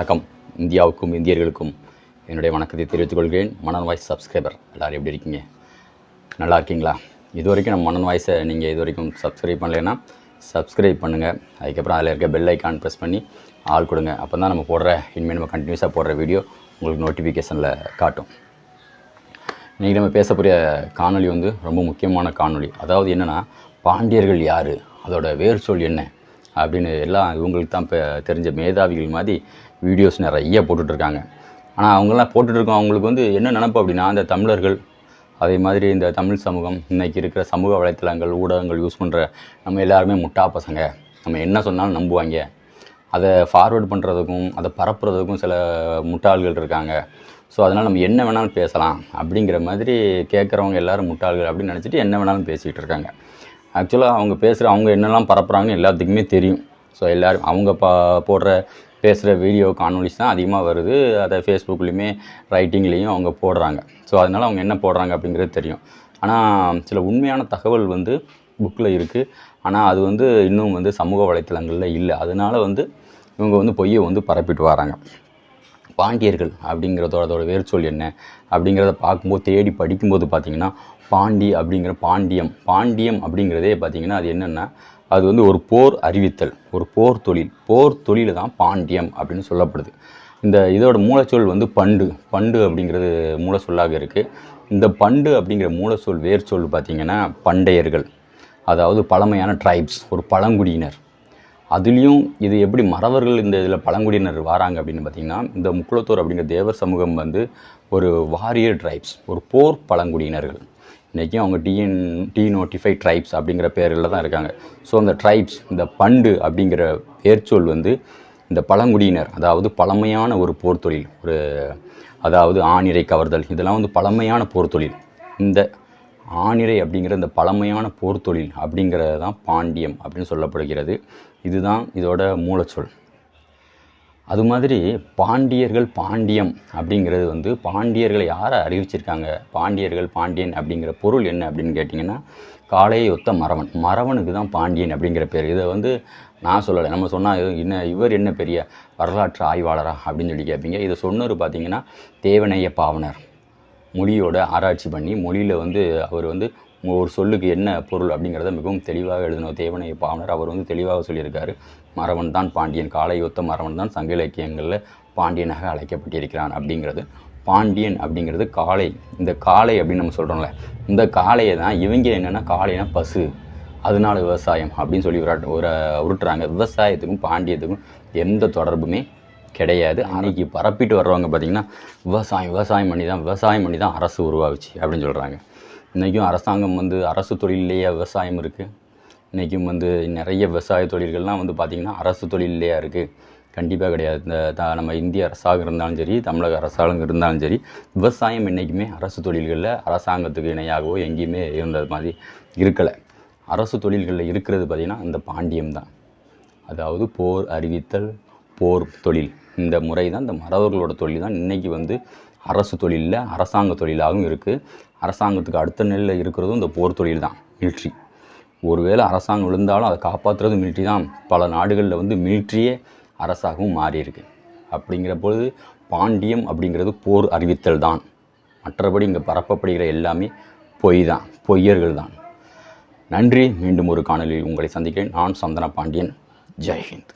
வணக்கம். இந்தியாவுக்கும் இந்தியர்களுக்கும் என்னுடைய வணக்கத்தை தெரிவித்துக் கொள்கிறேன். Manan voice subscriber. எல்லோரும் எப்படி இருக்கீங்க? நல்லா இருக்கீங்களா? இது வரைக்கும் நம்ம மனன் வாய்ஸை நீங்கள் இது வரைக்கும் சப்ஸ்கிரைப் பண்ணலைன்னா சப்ஸ்கிரைப் பண்ணுங்கள் அதுக்கப்புறம் அதில் இருக்க பெல் ஐக்கான் ப்ரெஸ் பண்ணி ஆள் கொடுங்க. அப்போ தான் நம்ம போடுற இனிமேல் நம்ம கண்டினியூஸாக போடுற வீடியோ உங்களுக்கு நோட்டிஃபிகேஷனில் காட்டும். இன்றைக்கி நம்ம பேசக்கூடிய காணொளி வந்து ரொம்ப முக்கியமான காணொளி. அதாவது என்னென்னா பாண்டியர்கள் யார்? அதோட வேர் சொல் என்ன? அப்படின்னு எல்லாம் இவங்களுக்கு தான் இப்போ தெரிஞ்ச மேதாவிகள் மாதிரி வீடியோஸ் நிறைய போட்டுட்ருக்காங்க. ஆனால் அவங்களாம் போட்டுட்ருக்கோம். அவங்களுக்கு வந்து என்ன நினப்பு அப்படின்னா அந்த தமிழர்கள் அதே மாதிரி இந்த தமிழ் சமூகம் இன்றைக்கி இருக்கிற சமூக வலைத்தளங்கள் ஊடகங்கள் யூஸ் பண்ணுற நம்ம எல்லாருமே முட்டா பசங்க. நம்ம என்ன சொன்னாலும் நம்புவாங்க. அதை ஃபார்வேர்ட் பண்ணுறதுக்கும் அதை பரப்புறதுக்கும் சில முட்டாள்கள் இருக்காங்க. ஸோ அதனால் நம்ம என்ன வேணாலும் பேசலாம் அப்படிங்கிற மாதிரி கேட்குறவங்க எல்லாரும் முட்டாள்கள் அப்படின்னு நினச்சிட்டு என்ன வேணாலும் பேசிகிட்டு இருக்காங்க. ஆக்சுவலாக அவங்க பேசுகிற அவங்க என்னெல்லாம் பரப்புகிறாங்கன்னு எல்லாத்துக்குமே தெரியும். ஸோ எல்லோரும் அவங்க பா போடுற பேசுகிற வீடியோ காணொலிஸ் தான் அதிகமாக வருது. அதை ஃபேஸ்புக்லேயுமே ரைட்டிங்லேயும் அவங்க போடுறாங்க. ஸோ அதனால் அவங்க என்ன போடுறாங்க அப்படிங்கிறது தெரியும். ஆனால் சில உண்மையான தகவல் வந்து புக்கில் இருக்குது ஆனால் அது வந்து இன்னும் வந்து சமூக வலைத்தளங்களில் இல்லை. அதனால் வந்து இவங்க வந்து பொய்யை வந்து பரப்பிட்டு வராங்க. பாண்டியர்கள் அப்படிங்கிறதோட அதோட வேர்ச்சொல் என்ன அப்படிங்கிறத பார்க்கும்போது தேடி படிக்கும்போது பார்த்தீங்கன்னா பாண்டி அப்படிங்கிற பாண்டியம். பாண்டியம் அப்படிங்கிறதே பார்த்தீங்கன்னா அது என்னென்னா அது வந்து ஒரு போர் அறிவித்தல் ஒரு போர் தொழில். போர் தொழில் தான் பாண்டியம் அப்படின்னு சொல்லப்படுது. இந்த இதோட மூலச்சொல் வந்து பண்டு. பண்டு அப்படிங்கிறது மூலச்சொல்லாக இருக்குது இந்த பண்டு அப்படிங்கிற மூலச்சொல் வேர்ச்சொல் பார்த்திங்கன்னா பண்டையர்கள் அதாவது பழமையான ட்ரைப்ஸ் ஒரு பழங்குடியினர். அதுலேயும் இது எப்படி மறவர்கள் இந்த இதில் பழங்குடியினர் வராங்க அப்படின்னு பார்த்தீங்கன்னா இந்த முக்குளத்தூர் அப்படிங்கிற தேவர் சமூகம் வந்து ஒரு வாரியர் ட்ரைப்ஸ் ஒரு போர் பழங்குடியினர்கள். இன்றைக்கும் அவங்க டிஎன் டி நோட்டிஃபை ட்ரைப்ஸ் அப்படிங்கிற பேரில் தான் இருக்காங்க. ஸோ அந்த ட்ரைப்ஸ் இந்த பண்டு அப்படிங்கிற பேர்ச்சொல் வந்து இந்த பழங்குடியினர் அதாவது பழமையான ஒரு போர் தொழில் ஒரு அதாவது ஆணிரை கவர்தல் இதெல்லாம் வந்து பழமையான போர் தொழில். இந்த ஆணிரை அப்படிங்கிற இந்த பழமையான போர் தொழில் அப்படிங்கிறது தான் பாண்டியம் அப்படின்னு சொல்லப்படுகிறது. இதுதான் இதோட மூலச்சொல். அது மாதிரி பாண்டியர்கள் பாண்டியம் அப்படிங்கிறது வந்து பாண்டியர்களை யாரை அறிவிச்சிருக்காங்க? பாண்டியர்கள் பாண்டியன் அப்படிங்கிற பொருள் என்ன அப்படின்னு கேட்டிங்கன்னா காளையை ஒத்த மறவன். மறவனுக்கு தான் பாண்டியன் அப்படிங்கிற பேர். இதை வந்து நான் சொல்லலை. நம்ம சொன்னால் என்ன இவர் என்ன பெரிய வரலாற்று ஆய்வாளரா அப்படின்னு சொல்லி கேட்பீங்க. இதை சொன்னவர் பார்த்தீங்கன்னா தேவனைய பாவனர். மொழியோட ஆராய்ச்சி பண்ணி மொழியில் வந்து அவர் வந்து ஒரு சொல்லுக்கு என்ன பொருள் அப்படிங்கிறத மிகவும் தெளிவாக எழுதினோம் தேவனைய பாவனர் அவர் வந்து தெளிவாக சொல்லியிருக்காரு. மறவன் தான் பாண்டியன் காலை ஒத்த மறவன் தான் சங்க இலக்கியங்களில் பாண்டியனாக அழைக்கப்பட்டிருக்கிறான் அப்படிங்கிறது. பாண்டியன் அப்படிங்கிறது காளை. இந்த காளை அப்படின்னு நம்ம சொல்கிறோம்ல இந்த காளையை தான் இவங்க என்னென்னா காளைனா பசு அதனால விவசாயம் அப்படின்னு சொல்லி விராட்டு ஒரு உருட்டுறாங்க. விவசாயத்துக்கும் பாண்டியத்துக்கும் எந்த தொடர்புமே கிடையாது. அன்றைக்கி பரப்பிட்டு வர்றவங்க பார்த்திங்கன்னா விவசாயம் விவசாயம் பண்ணி தான் விவசாயம் பண்ணி தான் அரசு உருவாகுச்சு அப்படின்னு சொல்கிறாங்க இன்றைக்கும் அரசாங்கம் வந்து அரசு தொழிலேயே விவசாயம் இருக்குது இன்றைக்கும் வந்து நிறைய விவசாய தொழில்கள்லாம் வந்து பார்த்திங்கன்னா அரசு தொழிலேயே இருக்குது கண்டிப்பாக கிடையாது. இந்த த நம்ம இந்திய அரசாக இருந்தாலும் சரி தமிழக அரசாலும் இருந்தாலும் சரி விவசாயம் என்றைக்குமே அரசு தொழில்களில் அரசாங்கத்துக்கு இணையாகவோ எங்கேயுமே இருந்தது மாதிரி இருக்கலை. அரசு தொழில்களில் இருக்கிறது பார்த்திங்கன்னா இந்த பாண்டியம் தான். அதாவது போர் அறிவித்தல் போர் தொழில். இந்த முறை தான் இந்த மறவர்களோட தொழில் தான் இன்றைக்கி வந்து அரசு தொழிலில் அரசாங்க தொழிலாகவும் இருக்குது அரசாங்கத்துக்கு அடுத்த நிலையில் இருக்கிறதும் இந்த போர் தொழில் தான் மில்ட்ரி ஒருவேளை அரசாங்கம் விழுந்தாலும் அதை காப்பாற்றுறது மிலிட்ரி தான். பல நாடுகளில் வந்து மிலிட்ரியே அரசாகவும் மாறியிருக்கு. அப்படிங்கிற பொழுது பாண்டியம் அப்படிங்கிறது போர் அறிவித்தல் தான். மற்றபடி இங்கே பரப்பப்படுகிற எல்லாமே பொய் தான் பொய்யர்கள் தான். நன்றி. மீண்டும் ஒரு காணொலியில் உங்களை சந்திக்கிறேன். நான் சந்தன பாண்டியன். ஜெய்ஹிந்த்